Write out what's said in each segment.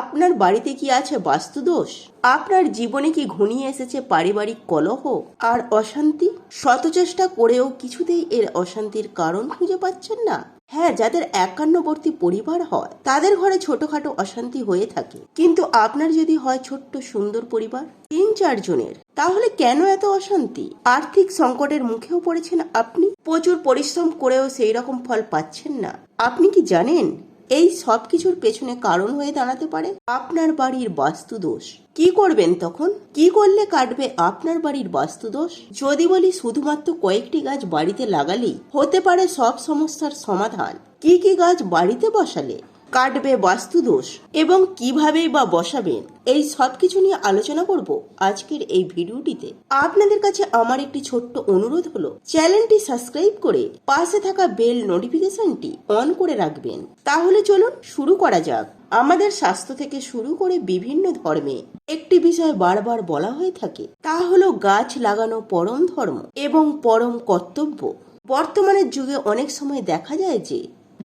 আপনার বাড়িতে কি আছে বাস্তুদোষ? আপনার জীবনে কি ঘনিয়ে এসেছে পারিবারিক কলহ আর অশান্তি? শত চেষ্টা করেও কিছুতেই এর অশান্তির কারণ খুঁজে পাচ্ছেন না। হ্যাঁ যাদের একান্নবর্তী পরিবার হয়, তাদের ঘরে ছোটখাটো অশান্তি হয়ে থাকে। কিন্তু আপনার যদি হয় ছোট্ট সুন্দর পরিবার, তিন চারজনের তাহলে কেন এত অশান্তি? আর্থিক সংকটের মুখেও পড়েছেন আপনি? প্রচুর পরিশ্রম করেও সেই রকম ফল পাচ্ছেন না। আপনি কি জানেন? এই সব কিছুর পেছনে কারণ হয়ে দাঁড়াতে পারে আপনার বাড়ির বাস্তু দোষ। কি করবেন তখন? কি করলে কাটবে আপনার বাড়ির বাস্তু দোষ? যদি বলি শুধুমাত্র কয়েকটি গাছ বাড়িতে লাগালেই হতে পারে সব সমস্যার সমাধান। কি কি গাছ বাড়িতে বসালে? কাটবে বাস্তুদোষ এবং কিভাবেই বা বসাবেন, এই সব কিছু নিয়ে আলোচনা করব আজকের এই ভিডিওটিতে। আপনাদের কাছে আমার একটি ছোট্ট অনুরোধ হলো, চ্যানেলটি সাবস্ক্রাইব করে পাশে থাকা বেল নোটিফিকেশনটি অন করে রাখবেন। তাহলে চলুন শুরু করা যাক। আমাদের স্বাস্থ্য থেকে শুরু করে বিভিন্ন ধর্মে একটি বিষয় বারবার বলা হয়ে থাকে, তা হলো গাছ লাগানো পরম ধর্ম এবং পরম কর্তব্য। বর্তমানের যুগে অনেক সময় দেখা যায় যে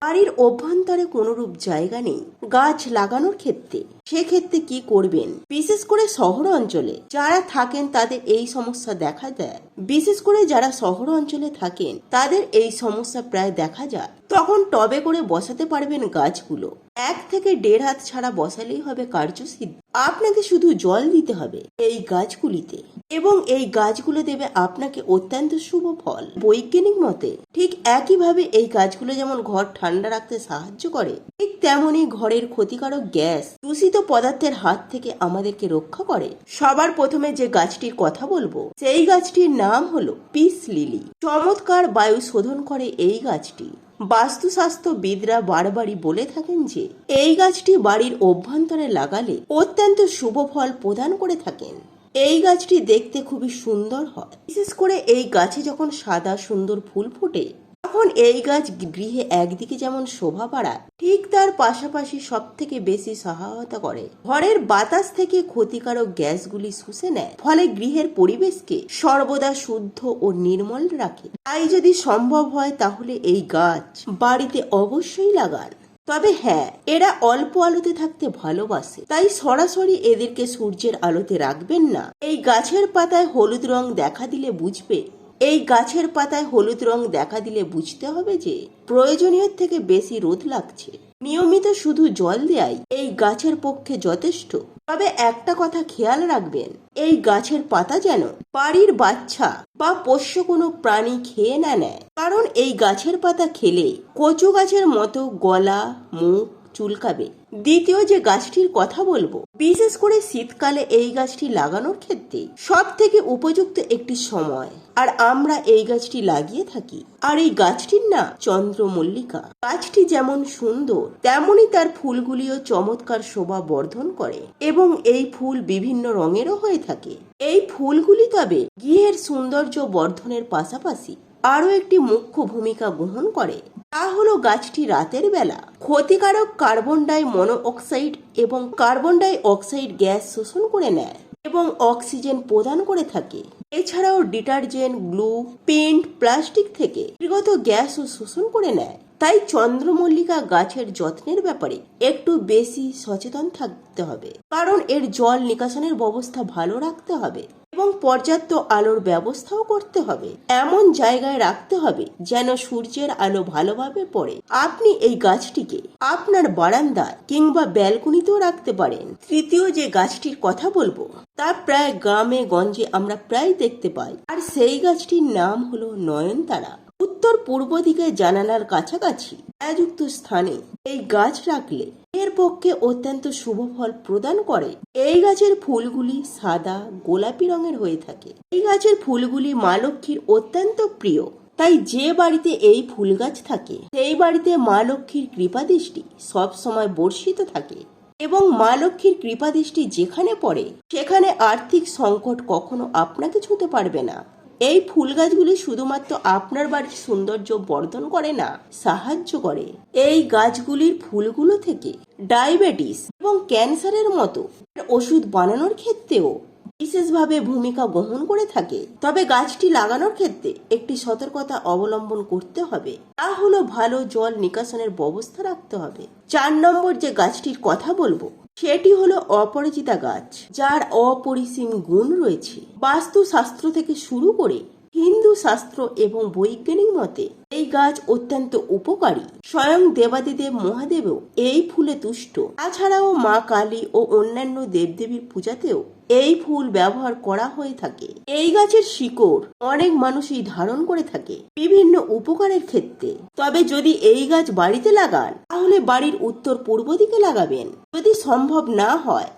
বাড়ির অভ্যন্তরে কোনরূপ জায়গা নেই। গাছ লাগানোর ক্ষেত্রে। সেক্ষেত্রে কি করবেন? বিশেষ করে শহর অঞ্চলে যারা থাকেন তাদের এই সমস্যা দেখা দেয়। বিশেষ করে যারা শহর অঞ্চলে থাকেন, তাদের এই সমস্যা প্রায় দেখা যায়। তখন টবে করে বসাতে পারবেন গাছগুলো। এক থেকে দেড় হাত ছাড়া বসালেই হবে কার্যসিদ্ধি। আপনাকে শুধু জল দিতে হবে এই গাছগুলিতে। এবং এই গাছগুলো দেবে আপনাকে অত্যন্ত শুভ ফল। বৈজ্ঞানিক মতে, ঠিক একইভাবে এই গাছগুলো যেমন ঘর ঠান্ডা রাখতে সাহায্য করে, ঠিক তেমনি ঘরের ক্ষতিকারক গ্যাস দূষিত পদার্থের হাত থেকে আমাদেরকে রক্ষা করে। সবার প্রথমে যে গাছটির কথা বলব, সেই গাছটির নাম হলো পিস লিলি। চমৎকার বায়ু শোধন করে এই গাছটি। বাস্তুশাস্ত্রবিদরা বারবারই বলে থাকেন যে, এই গাছটি বাড়ির অভ্যন্তরে লাগালে অত্যন্ত শুভ ফল প্রদান করে থাকেন। এই গাছটি দেখতে খুবই সুন্দর হয়। বিশেষ করে এই গাছে যখন সাদা সুন্দর ফুল ফোটে, তখন এই গাছ গৃহে একদিকে যেমন শোভা বাড়ায়, ঠিক তার পাশাপাশি সব থেকে বেশি সহায়তা করে। ঘরের বাতাস থেকে ক্ষতিকারক গ্যাসগুলি শুষে নেয়, ফলে গৃহের পরিবেশকে সর্বদা শুদ্ধ ও নির্মল রাখে। তাই যদি সম্ভব হয়, তাহলে এই গাছ বাড়িতে অবশ্যই লাগান। তবে হ্যাঁ এরা অল্প আলোতে থাকতে ভালোবাসে। তাই সরাসরি এদেরকে সূর্যের আলোতে রাখবেন না। এই গাছের পাতায় হলুদ রং দেখা দিলে বুঝবে। এই গাছের পাতায় হলুদ রং দেখা দিলে বুঝতে হবে যে, প্রয়োজনীয় থেকে বেশি রোদ লাগছে। নিয়মিত শুধু জল দেয়াই এই গাছের পক্ষে যথেষ্ট। তবে একটা কথা খেয়াল রাখবেন, এই গাছের পাতা যেন বাড়ির বাচ্চা বা পোষ্য কোনো প্রাণী খেয়ে না নেয়। কারণ এই গাছের পাতা খেলে কচু গাছের মতো গলা, মুখ চুলকাবে। দ্বিতীয় যে গাছটির কথা বলব, বিশেষ করে শীতকালে এই গাছটি লাগানোর ক্ষেত্রে সব থেকে উপযুক্ত একটি সময়। আর আমরা এই গাছটি লাগিয়ে থাকি। আর এই গাছটির নাম চন্দ্রমল্লিকা। গাছটি যেমন সুন্দর তেমনি তার ফুলগুলিও চমৎকার শোভা বর্ধন করে এবং এই ফুল বিভিন্ন রঙেরও হয়ে থাকে। এই ফুলগুলি তবে গৃহের সৌন্দর্য বর্ধনের পাশাপাশি আরও একটি মুখ্য ভূমিকা গ্রহণ করে। তা হল গাছটি রাতের বেলা ক্ষতিকারক কার্বন ডাই মনোঅক্সাইড এবং কার্বন ডাই অক্সাইড গ্যাস শোষণ করে নেয় এবং অক্সিজেন প্রদান করে থাকে। এছাড়াও ডিটারজেন্ট, গ্লু, পেন্ট, প্লাস্টিক থেকে বিগত গ্যাসও শোষণ করে নেয়। তাই চন্দ্রমল্লিকা গাছের যত্নের ব্যাপারে একটু বেশি সচেতন থাকতে হবে। কারণ এর জল নিকাশনের ব্যবস্থা ভালো রাখতে হবে এবং পর্যাপ্ত আলোর ব্যবস্থাও করতে হবে। এমন জায়গায় রাখতে হবে যেন সূর্যের আলো ভালোভাবে পড়ে। আপনি এই গাছটিকে আপনার বারান্দায় কিংবা ব্যালকনিতেও রাখতে পারেন। তৃতীয় যে গাছটির কথা বলব, তা প্রায় গ্রামে গঞ্জে আমরা প্রায় দেখতে পাই। আর সেই গাছটির নাম হলো নয়নতারা। উত্তর পূর্ব দিকে জানালার কাছাকাছি ছায়াযুক্ত স্থানে এই গাছ রাখলে এর পক্ষে অত্যন্ত শুভ ফল প্রদান করে। এই গাছের ফুলগুলি সাদা, গোলাপি রঙের হয়ে থাকে। এই গাছের ফুলগুলি মা লক্ষ্মীর অত্যন্ত প্রিয়। তাই যে বাড়িতে এই ফুল গাছ থাকে, সেই বাড়িতে মা লক্ষ্মীর কৃপা দৃষ্টি সব সময় বর্ষিত থাকে এবং মা লক্ষ্মীর কৃপা দৃষ্টি যেখানে পড়ে, সেখানে আর্থিক সংকট কখনো আপনাকে ছুঁতে পারবে না। এই ফুল গাছগুলি শুধুমাত্র আপনার বাড়ির সৌন্দর্য বর্ধন করে না, সাহায্য করে। এই গাছগুলির ফুলগুলো থেকে ডায়াবেটিস এবং ক্যান্সারের মতো ওষুধ বানানোর ক্ষেত্রেও বিশেষভাবে ভূমিকা গ্রহণ করে থাকে। তবে গাছটি লাগানোর ক্ষেত্রে একটি সতর্কতা অবলম্বন করতে হবে। তা হলো ভালো জল নিকাশনের ব্যবস্থা রাখতে হবে। চার নম্বর যে গাছটির কথা বলব সেটি হলো অপরাজিতা গাছ যার অপরিসীম গুণ রয়েছে। বাস্তু বাস্তুশাস্ত্র থেকে শুরু করে হিন্দু শাস্ত্র এবং বৈজ্ঞানিক মতে এই গাছ অত্যন্ত উপকারী। স্বয়ং দেবাদিদেব মহাদেবও এই ফুলে তুষ্ট। তাছাড়াও মা কালী ও অন্যান্য দেবদেবীর পূজাতেও এই ফুল ব্যবহার করা হয়ে থাকে। এই গাছের শিকড় অনেক মানুষই ধারণ করে থাকে বিভিন্ন উপকারের ক্ষেত্রে। তবে যদি এই গাছ বাড়িতে লাগান, তাহলে বাড়ির উত্তর পূর্ব দিকে লাগাবেন। যদি সম্ভব না হয়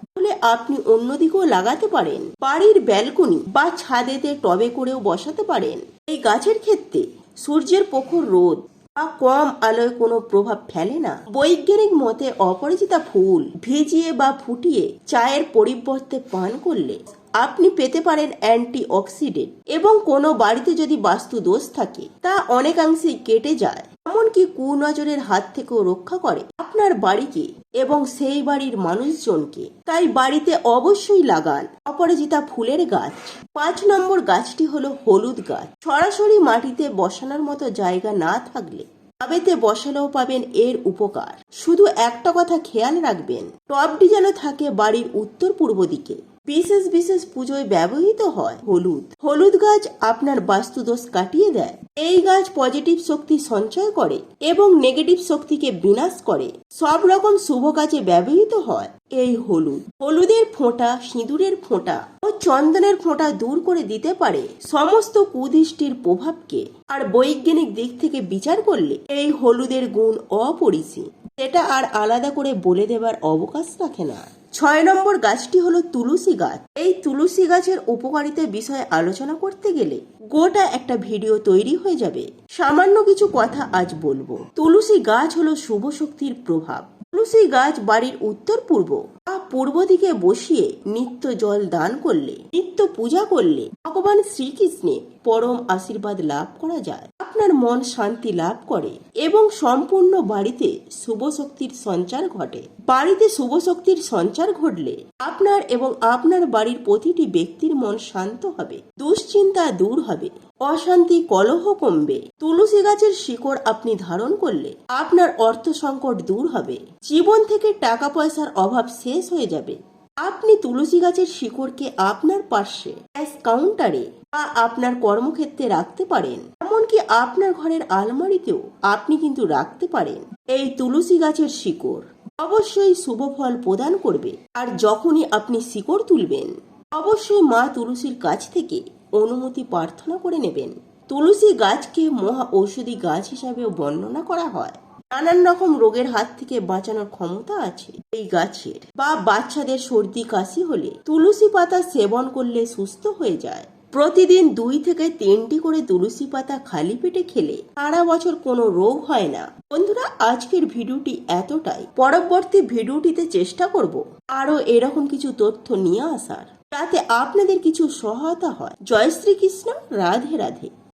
আপনি অন্যদিকেও লাগাতে পারেন। বাড়ির ব্যালকনি বা ছাদেতে টবে করেও বসাতে পারেন। এই গাছের ক্ষেত্রে সূর্যের প্রখর রোদ বা কম আলোয় কোনো প্রভাব ফেলে না। বৈজ্ঞানিক মতে অপরিচিতা ফুল ভিজিয়ে বা ফুটিয়ে চায়ের পরিবর্তে পান করলে আপনি পেতে পারেন অ্যান্টি অক্সিডেন্ট এবং কোনো বাড়িতে যদি বাস্তু দোষ থাকে, তা অনেকাংশেই কেটে যায়। এমনকি কুনজরের হাত থেকেও রক্ষা করে। আপনার বাড়িকে এবং সেই বাড়ির মানুষজনকে তাই বাড়িতে অবশ্যই লাগান। অপরাজিতা ফুলের গাছ। পাঁচ নম্বর গাছটি হলো হলুদ গাছ। সরাসরি মাটিতে বসানোর মতো জায়গা না থাকলে টবেতে বসালেও পাবেন এর উপকার। শুধু একটা কথা খেয়াল রাখবেন টবটি যেন থাকে বাড়ির উত্তর পূর্ব দিকে। বিশেষ বিশেষ পুজোয় ব্যবহৃত হয় হলুদ। হলুদ গাছ আপনার বাস্তুদোষ কাটিয়ে দেয়। এই গাছ পজিটিভ শক্তি সঞ্চয় করে এবং নেগেটিভ শক্তিকে বিনাশ করে। সব রকম শুভ কাজে ব্যবহৃত হয় এই হলুদ। হলুদের ফোঁটা সিঁদুরের ফোঁটা ও চন্দনের ফোঁটা দূর করে দিতে পারে সমস্ত কুদৃষ্টির প্রভাবকে। আর বৈজ্ঞানিক দিক থেকে বিচার করলে এই হলুদের গুণ অপরিসীম। সেটা আর আলাদা করে বলে দেবার অবকাশ রাখে না। ছয় নম্বর গাছটি হলো তুলসী গাছ। এই তুলসী গাছের উপকারিতা বিষয়ে আলোচনা করতে গেলে গোটা একটা ভিডিও তৈরি হয়ে যাবে। সামান্য কিছু কথা আজ বলব। তুলসী গাছ হলো শুভ শক্তির প্রভাব। তুলসী গাছ বাড়ির উত্তর পূর্ব বা পূর্ব দিকে বসিয়ে নিত্য জল দান করলে, নিত্য পূজা করলে ভগবান শ্রীকৃষ্ণে পরম আশীর্বাদ লাভ করা যায়। আপনার মন শান্তি লাভ করে এবং সম্পূর্ণ বাড়িতে শুভ শক্তির সঞ্চার ঘটে। বাড়িতে শুভ শক্তির সঞ্চার ঘটলে আপনার এবং আপনার বাড়ির প্রতিটি ব্যক্তির মন শান্ত হবে, দুশ্চিন্তা দূর হবে, অশান্তি কলহ কমবে। তুলসী গাছের শিকড় আপনি ধারণ করলে আপনার অর্থ সংকট দূর হবে। জীবন থেকে টাকা পয়সার অভাব শেষ হয়ে যাবে। আপনি তুলসী গাছের শিকড়কে আপনার পার্শ্বে কাউন্টারে বা আপনার কর্মক্ষেত্রে রাখতে পারেন। এমনকি আপনার ঘরের আলমারিতেও আপনি কিন্তু রাখতে পারেন এই তুলসী গাছের শিকড়। অবশ্যই শুভ ফল প্রদান করবে। আর যখনই আপনি শিকড় তুলবেন, অবশ্যই মা তুলসীর কাছ থেকে অনুমতি প্রার্থনা করে নেবেন। তুলসী গাছকে মহা ঔষধি গাছ হিসাবেও বর্ণনা করা হয়। নানান রকম রোগের হাত থেকে বাঁচানোর ক্ষমতা আছে এই গাছের। বা বাচ্চাদের সর্দি কাশি হলে তুলসী পাতা সেবন করলে সুস্থ হয়ে যায়। প্রতিদিন দুই থেকে তিনটি করে তুলসী পাতা খালি পেটে খেলে সারা বছর কোনো রোগ হয় না। বন্ধুরা, আজকের ভিডিওটি এতটাই। পরবর্তী ভিডিওটিতে চেষ্টা করব আরও এরকম কিছু তথ্য নিয়ে আসার। তাতে আপনাদের কিছু সহায়তা হয়। জয় শ্রীকৃষ্ণ, রাধে রাধে।